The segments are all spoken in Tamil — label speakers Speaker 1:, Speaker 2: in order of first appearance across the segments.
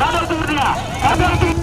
Speaker 1: தடுத்து விட்டுங்க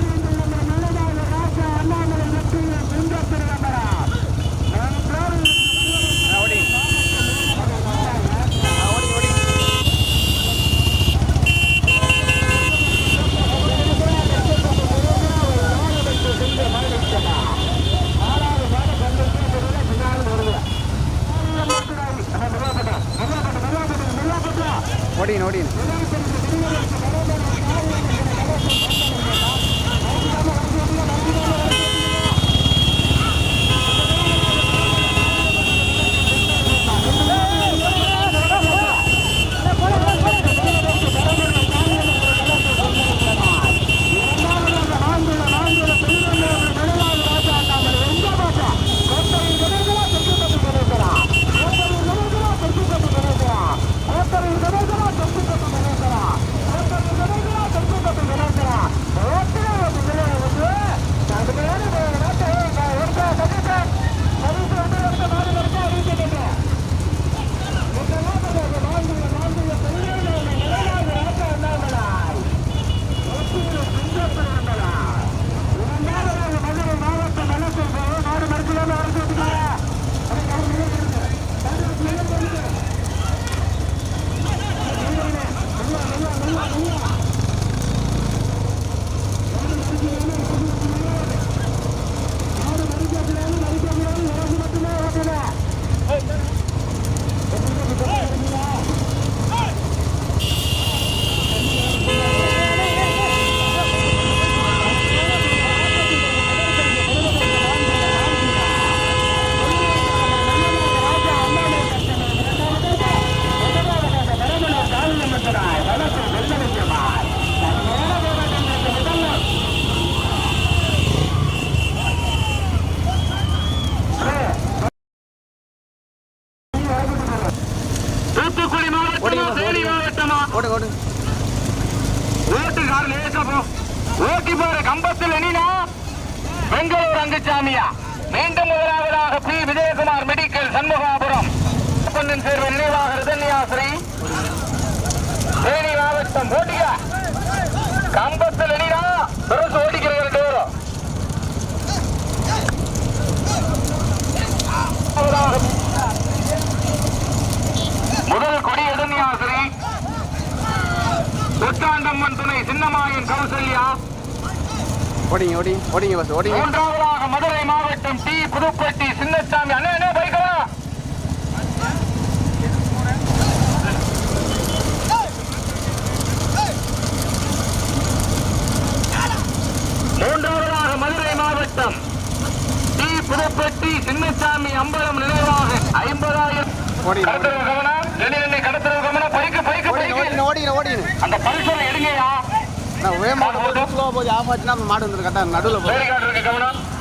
Speaker 2: ஓடிங்க ஓடிங்க ஓடிங்க பஸ் ஓடிங்க.
Speaker 1: மூன்றாவதாக மதுரை மாவட்டம் டி புதுப்பட்டி சின்னசாமி அண்ணே அண்ணே பைக்கலா மூன்றாவதாக மதுரை மாவட்டம் டி புதுப்பட்டி சின்னசாமி அம்பலம் நினைவாக ஐம்பதாயிரம். கடத்தல் கவனம். கடத்தல் கவனம். பைக்கு பைக்கு ஓடி
Speaker 2: ஓடிங்க
Speaker 1: அந்த பல்சரை
Speaker 2: நான் வேகமாக போய் ஸ்லோவாக போய் ஆஃப் ஆச்சுன்னா மாடு வந்து நடுவில் போய்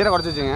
Speaker 1: கீரை
Speaker 2: குறைச்சி வச்சுங்க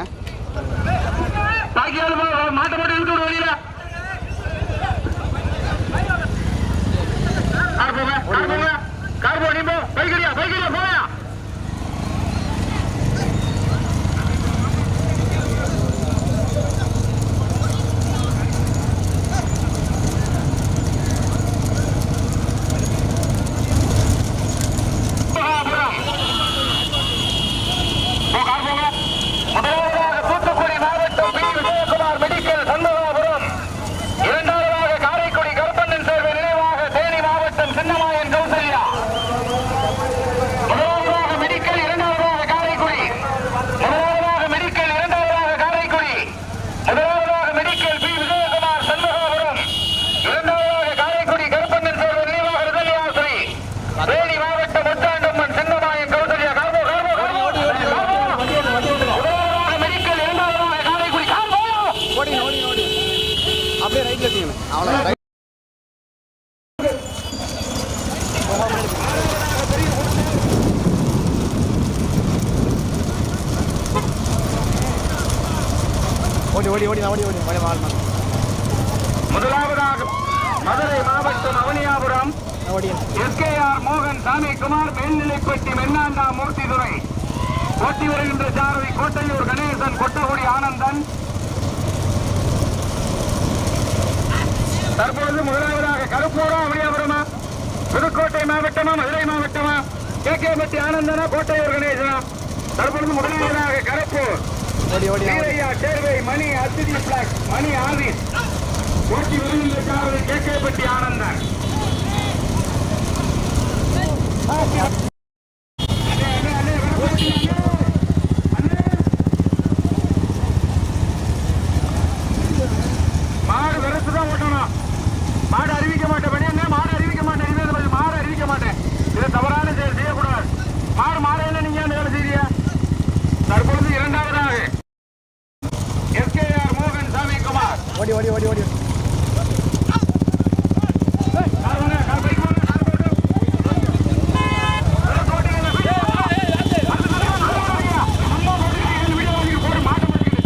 Speaker 3: மென்னாண்டா மூர்த்திதுரை. ஓட்டி வருகின்ற சாரதி கோட்டையூர் கணேசன் கொட்டகுடி ஆனந்தன். தற்பொழுது முதலாவதாக கருப்பூரா அவனியாபுரமா புதுக்கோட்டை மாவட்டமா மதுரை மாவட்டமா கே. கே. பட்டி ஆனந்தனா கோட்டையூர் கணேசனா? தற்பொழுது முதலாவதாக கருப்பூர். சேர்வை மணி அத்திரி பிளாக் மணி ஆதிஸ் ஓட்டி வருகின்ற சாரதி கே. கே. பட்டி ஆனந்தன். சாமிக்குமார்
Speaker 2: ஓடி ஓடி ஓடி ஓடி
Speaker 3: கார் வாங்க, கார் பைக் வாங்க, கார் போட்டு. வெறும் போட்டீங்க, வீடியோ வாங்க. அடுத்து சொல்லுங்க, நல்லா வாங்க. நல்லா போட்டுருக்கீங்க, இந்த வீடியோ வாங்கி போட்டு மாட்ட மாட்டேங்குது.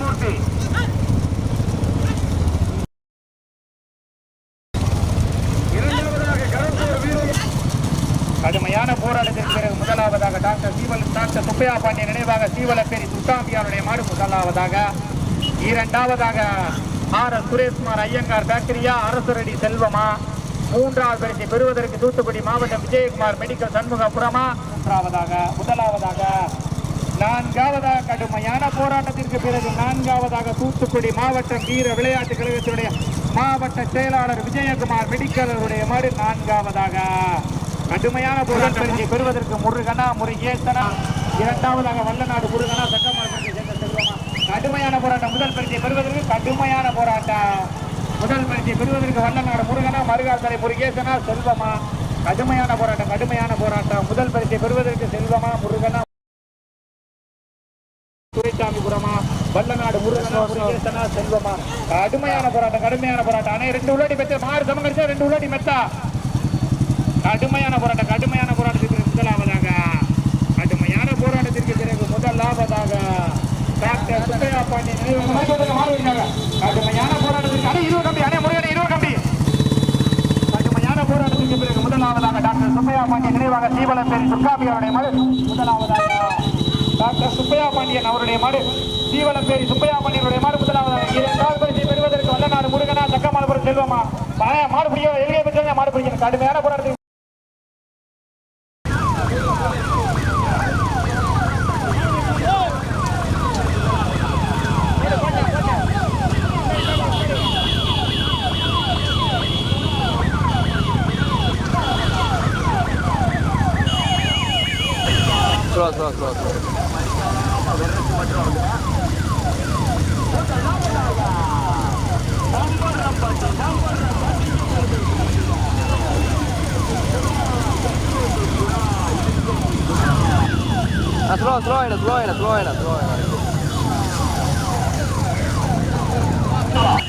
Speaker 3: மூர்த்தி இரண்டாவதாக கருப்பூர் வீரர் கடுமையான போராட்டத்திற்கு பிறகு முதலாவதாக டாக்டர் சீவல் டாக்டர் சுப்பையா பாண்டிய நினைவாக சீவலப்பேரி துட்டாம்பியாருடைய மாடு முதலாவதாக இரண்டாவதாக ஆர் எஸ் சுரேஷ்குமார் ஐயங்கார் பேக்கரியா அரசுரடி செல்வமா? மூன்றாவது பரிசை பெறுவதற்கு தூத்துக்குடி மாவட்டம் விஜயகுமார் மெடிக்கல் சண்முகபுரமா? மூன்றாவதாக முதலாவதாக நான்காவதாக கடுமையான போராட்டத்திற்கு பிறகு நான்காவதாக தூத்துக்குடி மாவட்டம் வீர விளையாட்டு கழகத்தினுடைய மாவட்ட செயலாளர் விஜயகுமார் மெடிக்கலருடைய மாடு நான்காவதாக. கடுமையான போராட்டத்தை பெறுவதற்கு முருகனா முருகேசனா இரண்டாவதாக வல்லநாடு முருகனா சட்டமன்ற கடுமையான போராட்டம். முதல் பரிசை பெறுவதற்கு கடுமையான போராட்டம். முதல் பரிசை பெறுவதற்கு வல்லநாடு முருகனா மருகாத்தலை முருகேசனா செல்வமா? கடுமையான போராட்டம் கடுமையான போராட்டம். முதல் பரிசை பெறுவதற்கு செல்வமா முருகனா? துரைசாமிபுரமா வல்லநாடு முருகனா முருகேசனா செல்வமா? கடுமையான போராட்டம் கடுமையான போராட்டம். அண்ணே ரெண்டு உள்ளாடி மெத்த மாறு சமங்கரிச்சா ரெண்டு உள்ளாடி மெத்தா? கடுமையான போராட்டம் கடுமையான போராட்டத்திற்கு முதலாவதாக. கடுமையான போராட்டத்திற்கு பிறகு முதலாவதாக டாக்டர் சுப்பையா பாண்டி கடுமையான போராட்டத்திற்கு அணை இருபது கம்பி அணை முருகனை இருபது கம்பி. கடுமையான போராட்டத்திற்கு பிறகு முதலாவதாக டாக்டர் சுப்பையா பாண்டியன் நினைவாக சீவலப்பேரி துர்காபி அவருடைய மடு முதலாவதாக. டாக்டர் சுப்பையா பாண்டியன் அவருடைய மாடு சீவலப்பேரி சுப்பையா பாண்டியனுடைய மாடு முதலாவதாக. இரண்டாவது பரிசை பெறுவதற்கு வல்லநாடு முருகனா தக்கமாலபுரம் செல்வமா? பா- மாடு பிடிக்க எதிரே பெற்ற மாடு பிடிக்கணும் கடுமையான போராட்டத்துக்கு
Speaker 2: slow slow slow slow slow slow ஆயிடு ஸ்லோ ஆயிடு ஸ்லோ ஆயிடு ஸ்லோ ஆயிடு
Speaker 3: மூன்றாவதாக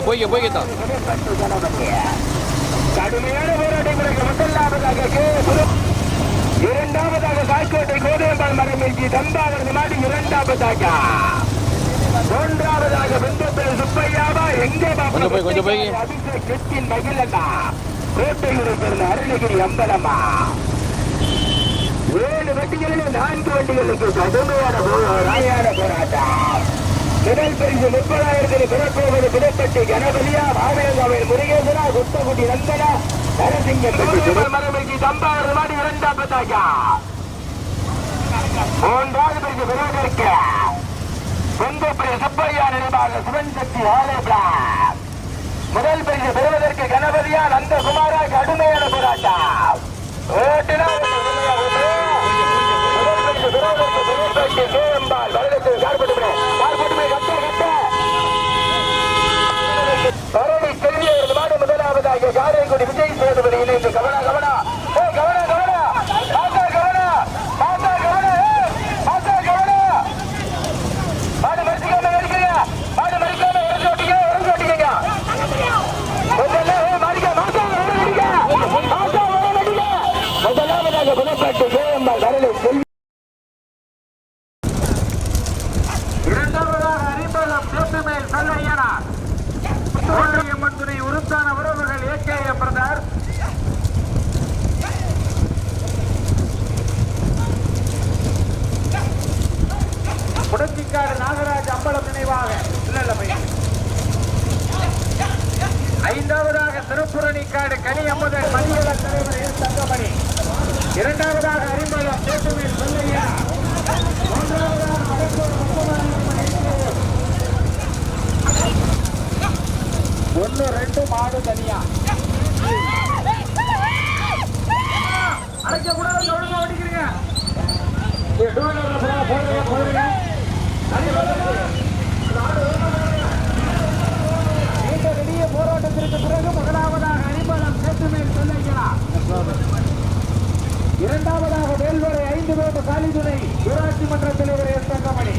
Speaker 2: போய் போய் போய்க்கத்தா
Speaker 1: புதுப்பட்டு கணபதி கடுமையான போராட்டங்களுக்கு முதலாவதாக இரண்டாவதாக காய்கோட்டை கோதையம்பாள் மரமிற்கு தம்பாகிறது மாடி இரண்டாவதாக. மூன்றாவதாக வெந்தப்பல் சுப்பையாவா? எங்கே
Speaker 2: போய், கொஞ்சம் போய்.
Speaker 1: அபிஷேக் கிறிஸ்டின் மகிழண்ணா. கோட்டையூரை பிறந்த அருணகிரி அம்பலம்மா. ஏழு வண்டிகளில் நான்கு வண்டிகளுக்கு கடுமையான போராட்ட போராட்டம். முதல் பரிசு முப்பதாயிரத்தில் பிறப்போவது புதுப்பட்டி கணபதியா மாவேகாவில் முருகேசனா குத்தகுடி நந்தனா நரசிங்கம் மரமிற்கு தம்பாவது மாடி இரண்டாம் பத்தாக்கா மூன்றாவது பரிசு பெறுவதற்கு வெங்கப்படி சுப்பையா நினைவாக சிவன் சக்தி ஆலை பிளாக் முதல் பரிசு பெறுவதற்கு கணபதியா நந்தகுமாரா கடுமையான போராட்டம். ஓட்டுனா
Speaker 3: புடத்திக்காடு அம்பலம் நினைவாக. ஐந்தாவதாக திருப்புரணிக்காடு கனி அம்மதன் மணியல தலைவர் எஸ் தங்கமணி. இரண்டாவதாக அறிம்பலம் சேத்துமேல் சொல்லையா மூன்றாவதாக மடக்கூர் ஒன்னு ரெண்டு மாடு தனியா. அடைக்க கூடாது ஒழுங்கா ஓடிக்கிறீங்க ஏய், போராட்டத்திற்கு பிறகு முதலாவதாக அரிமளம் சேத்துமேல் சொல்லுகிறார் இரண்டாவதாக வேல்வரை ஐந்து காலிதுணை ஊராட்சி மன்ற தலைவர் எஸ் தங்கமணி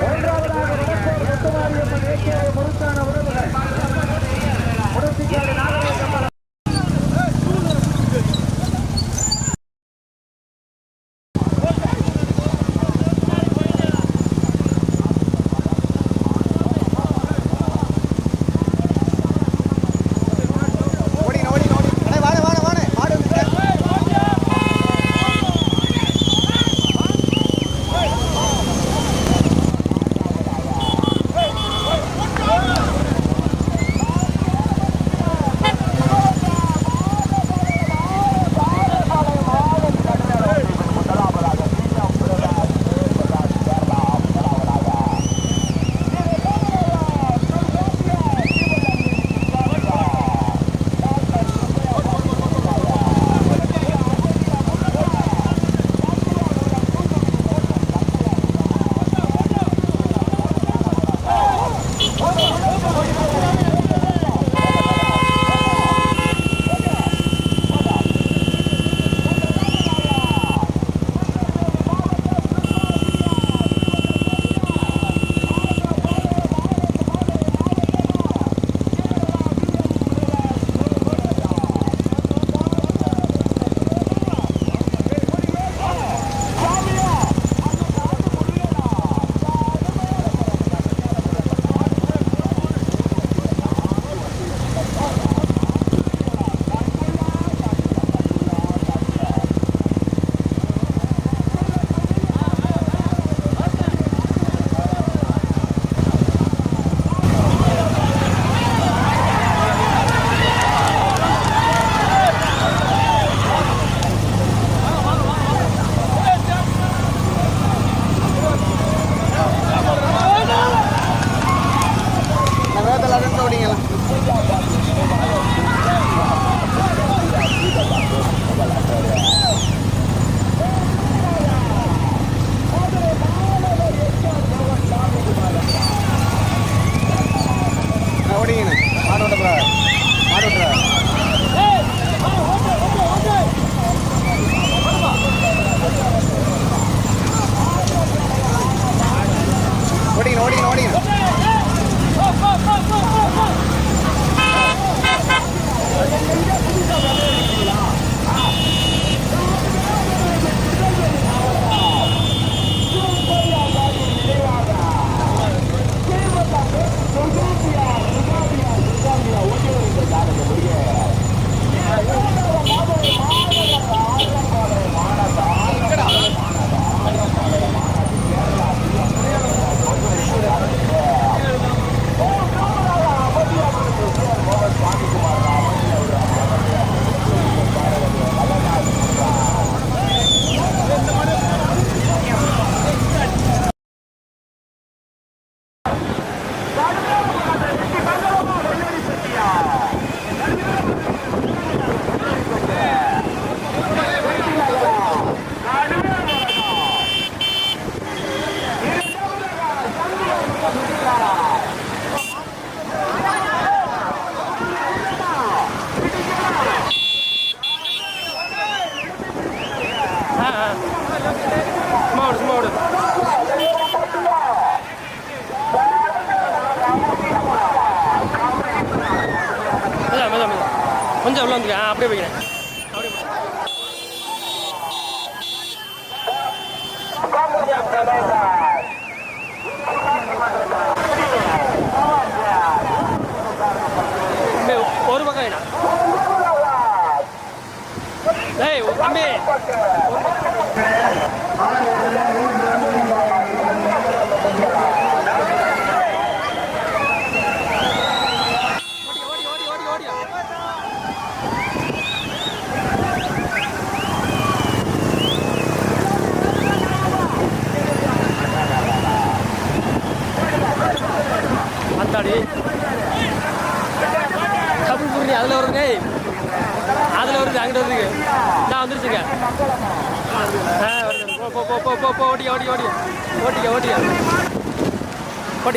Speaker 3: மூன்றாவதாக உறவுகள்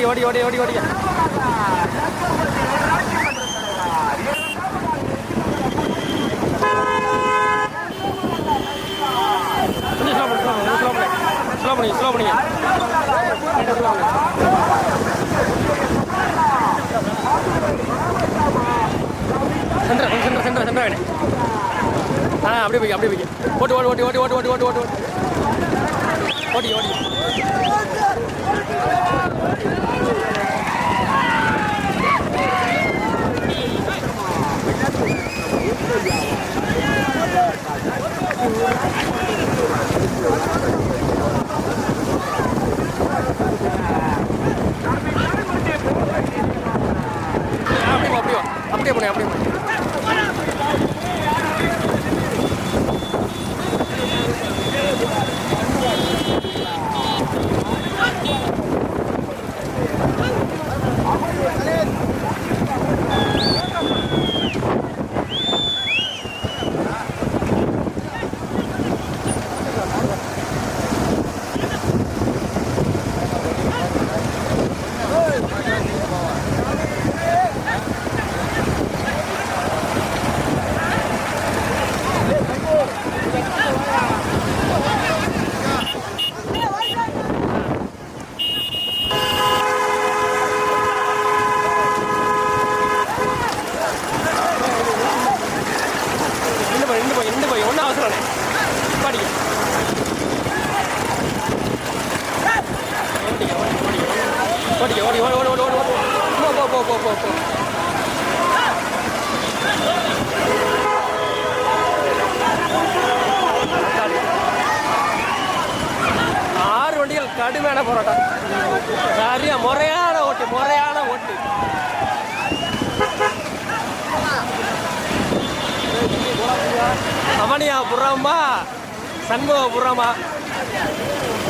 Speaker 4: ஓடி ஓடி ஓடி ஓடி ஓடி. கொஞ்சம் ஸ்லோ பண்ணு ஸ்லோ பண்ணு சென்டர் கொஞ்சம் சென்டர் சென்டர் சென்டர் வேணும் ஆ அப்படியே போய் அப்படியே போய் ஓட்டு ஓட்டு ஓட்டி ஓட்டி ஓட்டு ஓட்டு ஓட்டு ஓட்டு. ஓடி ஓடி. அப்படியே அப்படியே அப்படியே அவனியா புறாமா சண்முக புறாமா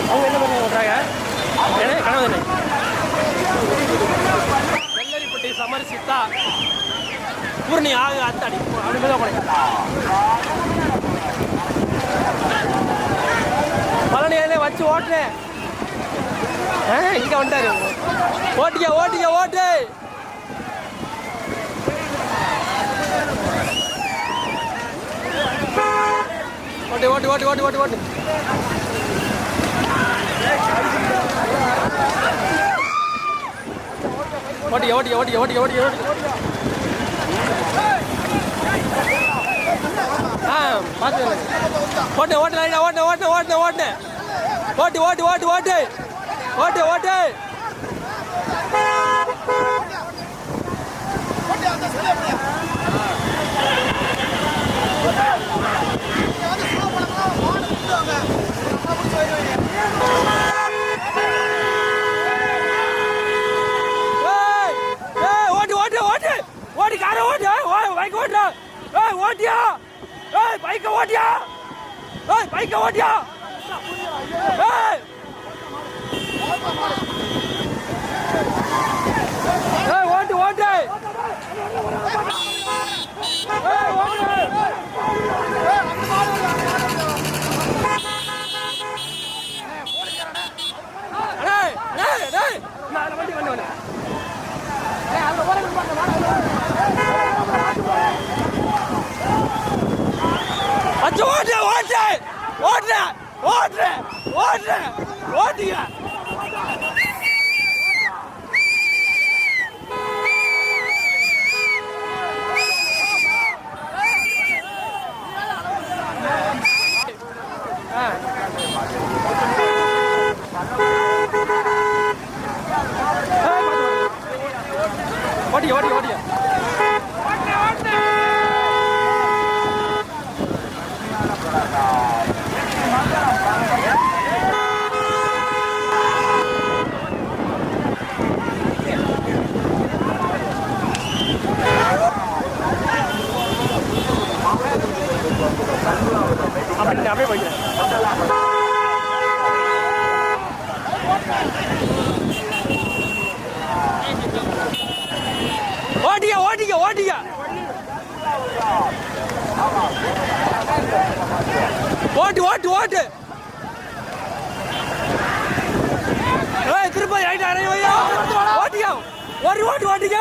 Speaker 4: அவங்க என்ன பண்ணி ஓட்டுறாங்க என்ன கனவு வெள்ளரிப்பட்டி சமரிசித்தா பூர்ணி ஆகு அத்தாடி. அப்படி மேலே பழனியிலே வச்சு ஓட்டுறேன் இங்கே வந்துட்டாரு ஓட்டிக்க ஓட்டிக்க ஓட்டு! ஓட்டு ஓட்டு ஓட்டு ஓட்டு ஓட்டு ஓட்டு ஓட்டிக்க ஓட்டிக்க ஓட்டிக்க ஓட்டிக்க ஓட்டிக்க ஓட்டிக்க ஆ பார்த்து ஓட்டு ஓட்டு லைட்டா ஓட்டு ஓட்டு ஓட்டு ஓட்டு ஓட்டு ஓட்டு ஓட்டு ஓட்டு ஓட்டு ஓட்டு ஓட்டு ஓடி கார ஓட்டு ஓய் பைக் ஓட்டு ஏய் ஓட்டியா ஏய் பைக்க ஓட்டியா ஏய் பைக்க ஓட்டியா ஏய் ஏய் ஓட்டு ஓட்டு ஏய் ஓட்டு டேய் ஓட்டு ஓட்டு ஓட்டு ஓட்டு ஓட்டு ஓட்டுங்க ஓடி ஓடி ஓடி அப்படின்னு அப்படியே போய்க்கிறேன் ஓட்டிக்க ஓட்டிக்க ஓட்டிக்க ஓட்டு ஓட்டு ஓட்டு திருப்பதி திருப்ப ரைட் ஓட்டிக்க ஒரு ஓட்டு ஓட்டிக்க